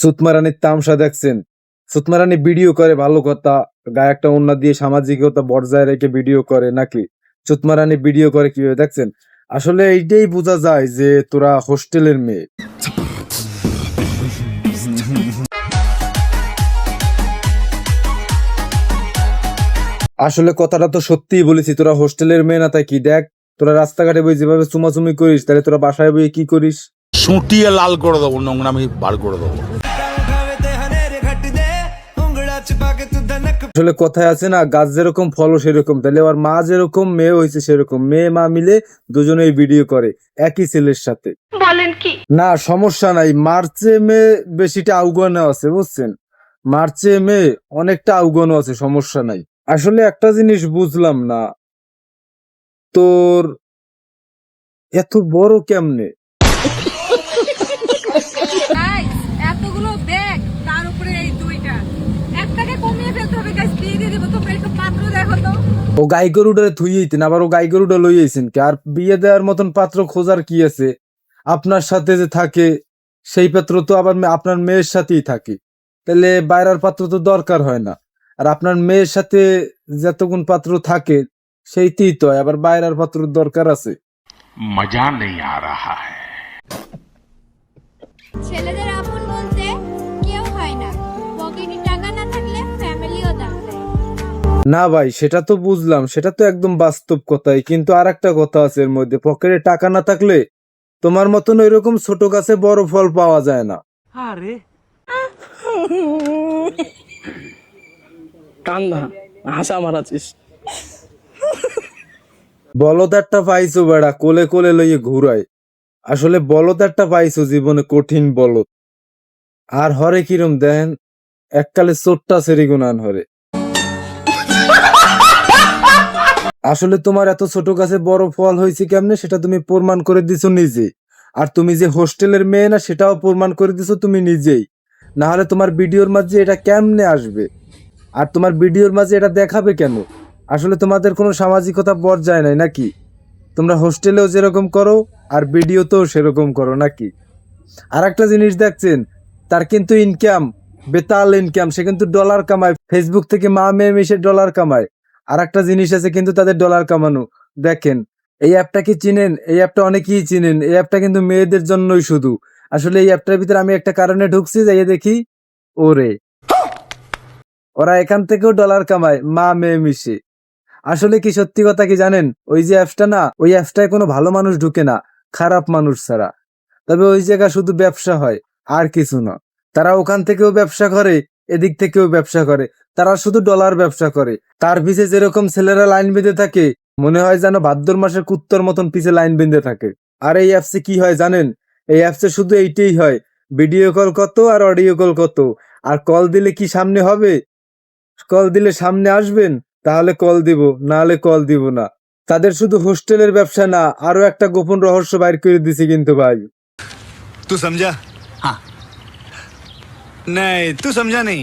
সুতমারানির তামসা দেখছেন। সুতমারানি ভিডিও করে, ভালো কথা। গায়ে একটা অন্য দিয়ে সামাজিকতা বজায় রেখে ভিডিও করে নাকি? সুতমারানি ভিডিও করে কীভাবে? দেখছেন? আসলে এইটাই বোঝা যায় যে তোরা হোস্টেলের মেয়ে। আসলে কথাটা তো সত্যিই বলেছি, তোরা হোস্টেলের মেয়ে না, তাই কি? দেখ, তোরা রাস্তাঘাটে বই যেভাবে চুমাচুমি করিস, তাহলে তোরা বাসায় বই কি করিস? সুটিয়ে লাল করে দেবো, নোংরামি বার করে দেবো। আসলে কথায় আছে না গাছ যেরকম ফলও সেরকম। তাহলে ওর মা যেরকম মেয়ে হয়েছে সেরকম। মেয়ে মা মিলে দুজনেই ভিডিও করে একই ছেলের সাথে। বলেন কি? না সমস্যা নাই। মার্চে মেয়ে বেশিটা আউগানো আছে বুঝছেন? মার্চে মেয়ে অনেকটা আউগানো আছে সমস্যা নাই। আসলে একটা জিনিস বুঝলাম না। তোর এত বড় কেমনে? এতগুলো ব্যাগ তার উপরে এই দুইটা একটাকে কমিয়ে ফেলতে হবে গাইস দিয়ে দিয়ে দেবো তোমরা একটু পাত্র দেখো তো ও গাই গরুটা থুই আইতেন আবার ও গাই গরুটা লই আইছেন কি? আর বিয়ে দেওয়ার মতন পাত্র খোঁজার কি আছে? আপনার সাথে যে থাকে সেই পাত্র তো আবার আপনার মেয়ের সাথেই থাকে। তাহলে বাইরের পাত্র তো দরকার হয় না। আর আপনার মেয়ের সাথে যতগুণ পাত্র থাকে সেইতেই তো হয়, আবার বাইরের পাত্র দরকার আছে। মজা নেই আ রাহা হ্যায়। ছেলেদের আপন না ভাই সেটা তো বুঝলাম সেটা তো একদম বাস্তব কথাই কিন্তু আর একটা কথা আছে এর মধ্যে পকেটে টাকা না থাকলে তোমার মতন ওইরকম ছোট গাছে বড় ফল পাওয়া যায় না। কান্না হাসা মারাছিস বলদ একটা পাইছো বেড়া কোলে কোলে লইয়ে ঘুরায়। আসলে বলদ একটা পাইছো জীবনে কঠিন বলদ। আর হরে কিরম দেন এককালে চোটটা সেরি গুনান হরে। আসলে তোমার এত ছোট গাছে বড় ফল হয়েছে কেমনে? সেটা তুমি প্রমাণ করে দিছো নিজে। আর তুমি যে হোস্টেলের মেয়ে না, সেটাও প্রমাণ করে দিছো তুমি নিজেই। না হলে তোমার ভিডিওর মাঝে এটা কেমনে আসবে? আর তোমার ভিডিওর মাঝে এটা দেখাবে কেন? আসলে তোমাদের কোনো সামাজিকতা পর্যায়ে নাই নাকি? তোমরা হোস্টেলেও যেরকম করো, আর ভিডিওতেও সেরকম করো নাকি? আর একটা জিনিস দেখছেন, তার কিন্তু ইনকাম বেতাল ইনকাম সে কিন্তু ডলার কামায়। ফেসবুক থেকে মা মেয়ে মিশে ডলার কামায়। আর একটা জিনিস আছে কিন্তু তাদের ডলার কামানো। দেখেন, এই অ্যাপটা কি চিনেন? এই অ্যাপটা অনেকেই চিনেন। এই অ্যাপটা কিন্তু মেয়েদের জন্যই শুধু। আসলে এই অ্যাপটার ভিতরে আমি একটা কারণে ঢুকছি, যাইয়ে দেখি। ওরে। ওরা এখান থেকেও ডলার কামায়। মা মেয়ে মিশে। আসলে কি সত্যি কথা কি জানেন? ওই যে অ্যাপসটা না, ওই অ্যাপসটায় কোনো ভালো মানুষ ঢুকে না, খারাপ মানুষ ছাড়া। তবে ওই জায়গা শুধু ব্যবসা হয়, আর কিছু না। তারা ওখান থেকেও ব্যবসা করে, এদিক থেকেও ব্যবসা করে। তারা শুধু ডলার ব্যবসা করে। তার পিছে যেরকম ছেলেরা লাইন বেঁধে থাকে মনে হয় যেন ভাদ্র মাসের কুত্তর মতন পিছে লাইন বেঁধে থাকে। আর এই অ্যাপসে কি হয় জানেন? এই অ্যাপসে শুধু এইটাই হয় ভিডিও কল কত আর অডিও কল কত। আর কল দিলে কি সামনে হবে? কল দিলে সামনে আসবেন? তাহলে কল দিব নাহলে কল দিব না। তাদের শুধু হোস্টেলের ব্যবসা না আরও একটা গোপন রহস্য বাইর করে দিছে কিন্তু ভাই। তুই সমঝা হ্যাঁ নাই তুই সমঝা নেই